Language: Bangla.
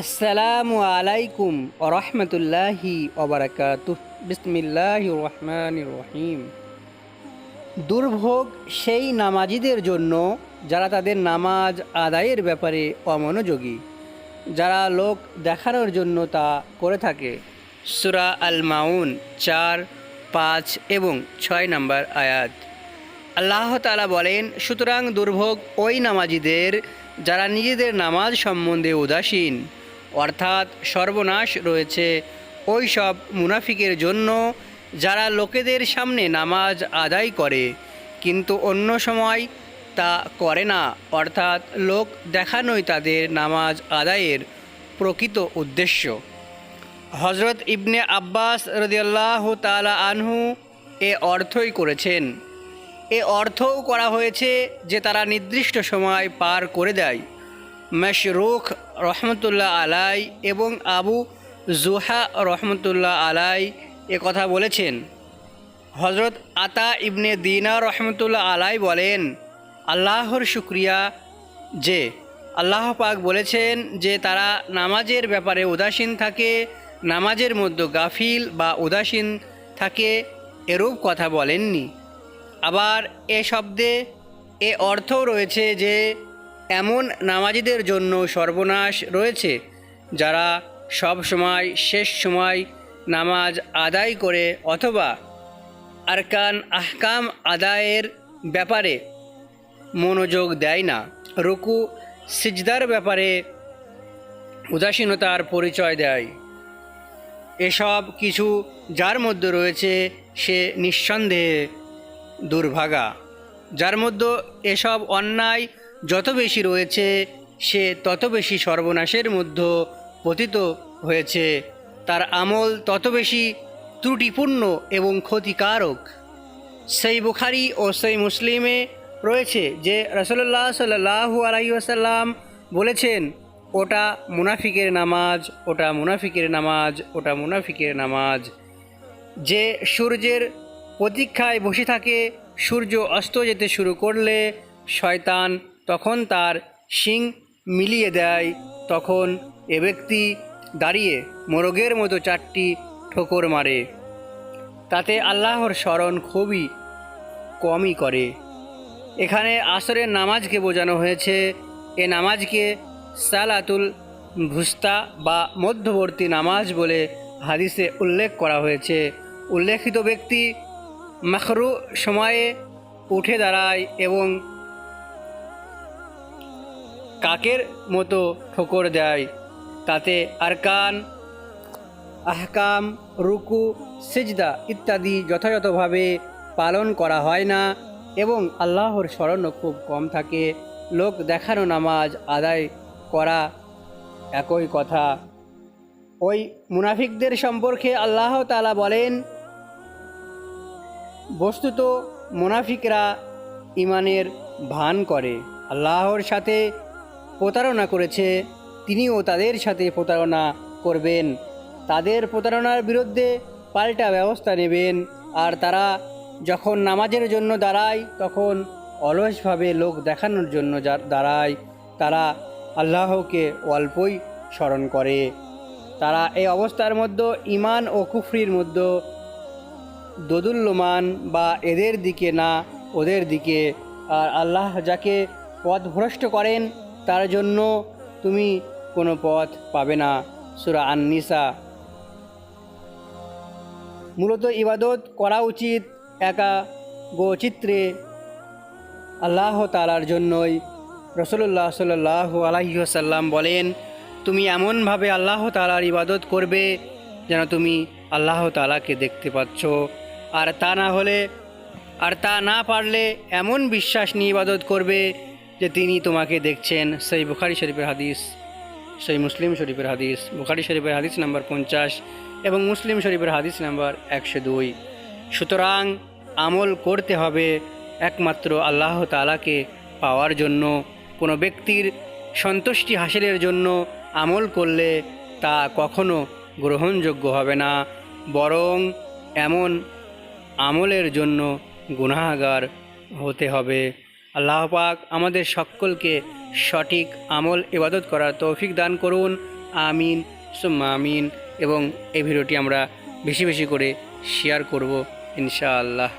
আসসালামু আলাইকুম রহমতুল্লাহি ওবরাকাতুহ বিসমিল্লাহ রহমান রহিম। দুর্ভোগ সেই নামাজিদের জন্য যারা তাদের নামাজ আদায়ের ব্যাপারে অমনোযোগী, যারা লোক দেখানোর জন্য তা করে থাকে। সুরা আল মাউন চার, পাঁচ এবং ছয় নম্বর আয়াত। আল্লাহ তালা বলেন, সুতরাং দুর্ভোগ ওই নামাজিদের যারা নিজেদের নামাজ সম্বন্ধে উদাসীন অর্থাৎ সর্বনাশ রয়েছে ওই সব মুনাফিকের জন্য যারা লোকেদের সামনে নামাজ আদায় করে, কিন্তু অন্য সময় তা করে না। অর্থাৎ লোক দেখানোই তাদের নামাজ আদায়ের প্রকৃত উদ্দেশ্য। হজরত ইবনে আব্বাস রদিয়াল্লাহ তালা আনহু এ অর্থই করেছেন। এ অর্থও করা হয়েছে যে তারা নির্দিষ্ট সময় পার করে দেয়। মশরুখ রহমতুল্লাহ আলাই এবং আবু জুহা রহমতুল্লাহ আলাই এ কথা বলেছেন। হজরত আতা ইবনে দিনা রহমতুল্লাহ আলাই বলেন, আল্লাহর শুক্রিয়া যে আল্লাহ পাক বলেছেন যে তারা নামাজের ব্যাপারে উদাসীন থাকে, নামাজের মধ্যে গাফিল বা উদাসীন থাকে, এরূপ কথা বলেননি। আবার এ শব্দে এ অর্থও রয়েছে যে এমন নামাজিদের জন্য সর্বনাশ রয়েছে, যারা সব সময়, শেষ সময় নামাজ আদায় করে অথবা আরকান আহকাম আদায়ের ব্যাপারে মনোযোগ দেয় না। রুকু, সিজদার ব্যাপারে উদাসীনতার পরিচয় দেয়। এসব কিছু যার মধ্যে রয়েছে, সে নিঃসন্দেহে দুর্ভাগা। যার মধ্যে এসব অন্যায় যত বেশি রয়েছে, সে তত বেশি সর্বনাশের মধ্যে পতিত হয়েছে। তার আমল তত বেশি ত্রুটিপূর্ণ এবং ক্ষতিকারক। সেই বুখারি ও সেই মুসলিমে রয়েছে যে রসল্লাহ সাল্লাহু আলাইসাল্লাম বলেছেন, ওটা মুনাফিকের নামাজ, ওটা মুনাফিকের নামাজ, ওটা মুনাফিকের নামাজ। যে সূর্যের প্রতীক্ষায় বসে থাকে, সূর্য অস্ত যেতে শুরু করলে শয়তান তখন তার শিং মিলিয়ে দেয়। তখন এ ব্যক্তি দাঁড়িয়ে মোরগের মতো চারটি ঠোকর মারে। তাতে আল্লাহর স্মরণ খুবই কমই করে। এখানে আসরের নামাজকে বোঝানো হয়েছে। এ নামাজকে সালাতুল ভুস্তা বা মধ্যবর্তী নামাজ বলে হাদিসে উল্লেখ করা হয়েছে। উল্লেখিত ব্যক্তি মাখরু সময়ে উঠে দাঁড়ায় এবং কাকের মতো ঠোকর দেয়। তাতে আরকান, আহকাম, রুকু, সিজদা ইত্যাদি যথাযথভাবে পালন করা হয় না এবং আল্লাহর স্মরণও খুব কম থাকে। লোক দেখানো নামাজ আদায় করা একই কথা। ওই মুনাফিকদের সম্পর্কে আল্লাহ তালা বলেন, বস্তুত মুনাফিকরা ইমানের ভান করে। আল্লাহর সাথে প্রতারণা করেছে, তিনিও তাদের সাথে প্রতারণা করবেন। তাদের প্রতারণার বিরুদ্ধে পাল্টা ব্যবস্থা নেবেন আর তারা যখন নামাজের জন্য দাঁড়ায়, তখন অলসভাবে লোক দেখানোর জন্য দাঁড়ায়, তারা আল্লাহকে অল্পই স্মরণ করে। তারা এই অবস্থার মধ্যে ইমান ও কুফরির মধ্যে দোদুল্যমান বা এদের দিকে না, ওদের দিকে। আর আল্লাহ যাকে পথ ভ্রষ্ট করেন তার জন্য তুমি কোনো পথ পাবে না, সুরা আননিসা। মূলত ইবাদত করা উচিত একা গোচিত্রে আল্লাহ তালার জন্যই। রসল্লাহ সাল্লাহ আলাইসাল্লাম বলেন, তুমি এমনভাবে আল্লাহ তালার ইবাদত করবে যেন তুমি আল্লাহ তালাকে দেখতে পাচ্ছ। আর তা না হলে, আর তা না পারলে এমন বিশ্বাস নিয়ে ইবাদত করবে যে তিনি তোমাকে দেখছেন, সেই বুখারি শরীফের হাদিস, সেই মুসলিম শরীফের হাদিস, বুখারি শরীফের হাদিস নাম্বার পঞ্চাশ এবং মুসলিম শরীফের হাদিস নাম্বার একশো দুই। সুতরাং আমল করতে হবে একমাত্র আল্লাহ তালাকে পাওয়ার জন্য। কোনো ব্যক্তির সন্তুষ্টি হাসিলের জন্য আমল করলে তা কখনো গ্রহণযোগ্য হবে না। বরং এমন আমলের জন্য গুনাহগার হতে হবে। আল্লাহ পাক আমাদের সকলকে সঠিক আমল, ইবাদত করার তৌফিক দান করুন। আমিন, সুম্মা আমিন। এবং এই ভিডিওটি আমরা বেশি বেশি করে শেয়ার করব, ইনশাআল্লাহ।